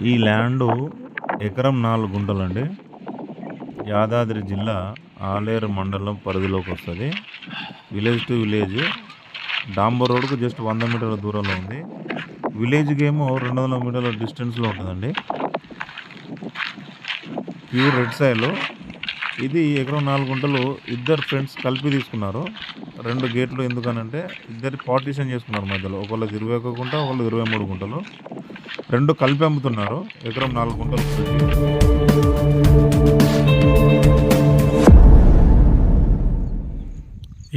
ఈ ల్యాండ్ ఎకరం నాలుగు గుంటలండి. యాదాద్రి జిల్లా ఆలేరు మండలం పరిధిలోకి వస్తుంది. Village to village. డాంబర్ రోడ్కు జస్ట్ వంద మీటర్ల దూరంలో ఉంది. విలేజ్కి ఏమో రెండు వందల మీటర్ల డిస్టెన్స్లో ఉంటుందండి. Pure red soil. ఇది ఎకరం నాలుగు గుంటలు ఇద్దరు ఫ్రెండ్స్ కలిపి తీసుకున్నారు. రెండు గేట్లు ఎందుకనంటే ఇద్దరు పార్టీషన్ చేసుకున్నారు మధ్యలో. ఒకళ్ళు ఇరవై ఒక గుంట ఒకళ్ళు ఇరవై మూడు గుంటలు. రెండు కలిపి అమ్ముతున్నారు. ఎకరం నాలుగు గుంటలు.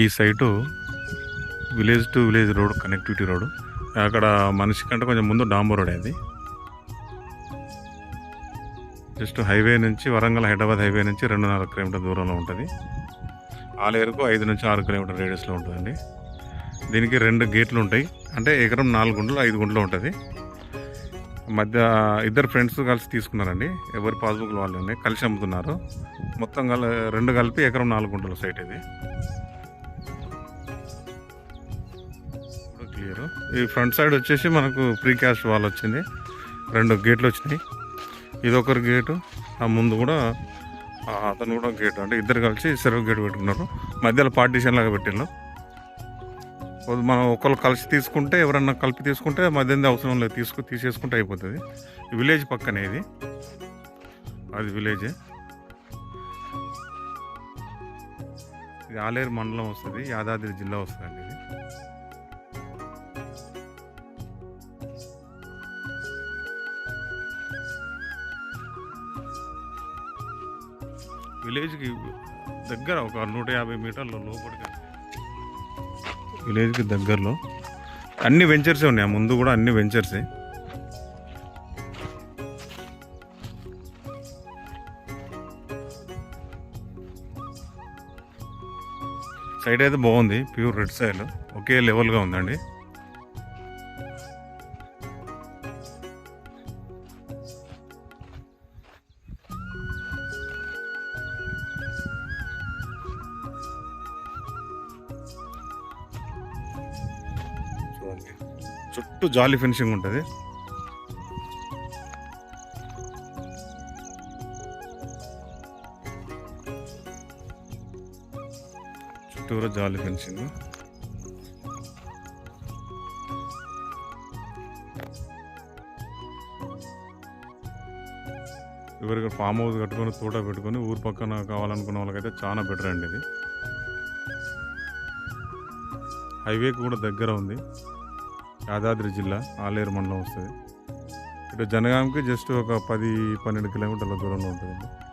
ఈ site village to village road connectivity road. అక్కడ మనిషి కంటే కొంచెం ముందు డాంబర్ రోడ్ అది. జస్ట్ హైవే నుంచి వరంగల్ హైదరాబాద్ హైవే నుంచి రెండున్నర కిలోమీటర్ దూరంలో ఉంటుంది. ఆలేరుకు ఐదు నుంచి ఆరు కిలోమీటర్ రేడియస్లో ఉంటుందండి. దీనికి రెండు గేట్లు ఉంటాయి. అంటే ఎకరం నాలుగు గుంటలు ఐదు గుంటలు ఉంటుంది. మధ్య ఇద్దరు ఫ్రెండ్స్ కలిసి తీసుకున్నారండి. ఎవరి పాస్బుక్లు వాళ్ళు ఉన్నాయి. కలిసి అమ్ముతున్నారు. మొత్తం కల రెండు కలిపి ఎకరం నాలుగు గుంటల సైట్ ఇది. క్లియర్ ఈ ఫ్రంట్ సైడ్ వచ్చేసి మనకు ప్రీ క్యాష్ వాల్ వచ్చింది. రెండు గేట్లు వచ్చినాయి. ఇది ఒకరు గేటు. ఆ ముందు కూడా అతను కూడా గేట్ అంటే ఇద్దరు కలిసి సెరవు గేట్ పెట్టుకున్నారు. మధ్యలో పార్టీషన్ లాగా పెట్టిండ్రు మనం ఒకళ్ళు కలిసి తీసుకుంటే ఎవరన్నా కలిపి తీసుకుంటే మధ్యంది అవసరం లేదు. తీసుకు తీసేసుకుంటే అయిపోతుంది. విలేజ్ పక్కనే ఇది. అది విలేజ్ ఇది ఆలేరు మండలం వస్తుంది. యాదాద్రి జిల్లా వస్తుంది విలేజ్కి దగ్గర ఒక నూట యాభై మీటర్ల లోపలికి విలేజ్కి దగ్గరలో. అన్ని వెంచర్సే ఉన్నాయి. ఆ ముందు కూడా అన్ని వెంచర్సే. సైడ్ అయితే బాగుంది. Pure red side. ఒకే లెవెల్గా ఉందండి. చూడండి చుట్టూ జాలీ ఫినిషింగ్ ఉంటుంది. చుట్టూరా జాలీ ఫినిషింగ్. ఎవరికి ఫామ్ హౌస్ కట్టుకొని తోట పెట్టుకొని ఊరు పక్కన కావాలనుకున్న వాళ్ళకైతే చాలా బెటర్ అండి ఇది. హైవే కూడా దగ్గర ఉంది. యాదాద్రి జిల్లా ఆలేరు మండలం వస్తుంది. ఇటు జనగాంకి జస్ట్ ఒక పది పన్నెండు కిలోమీటర్ల దూరంలో ఉంటుంది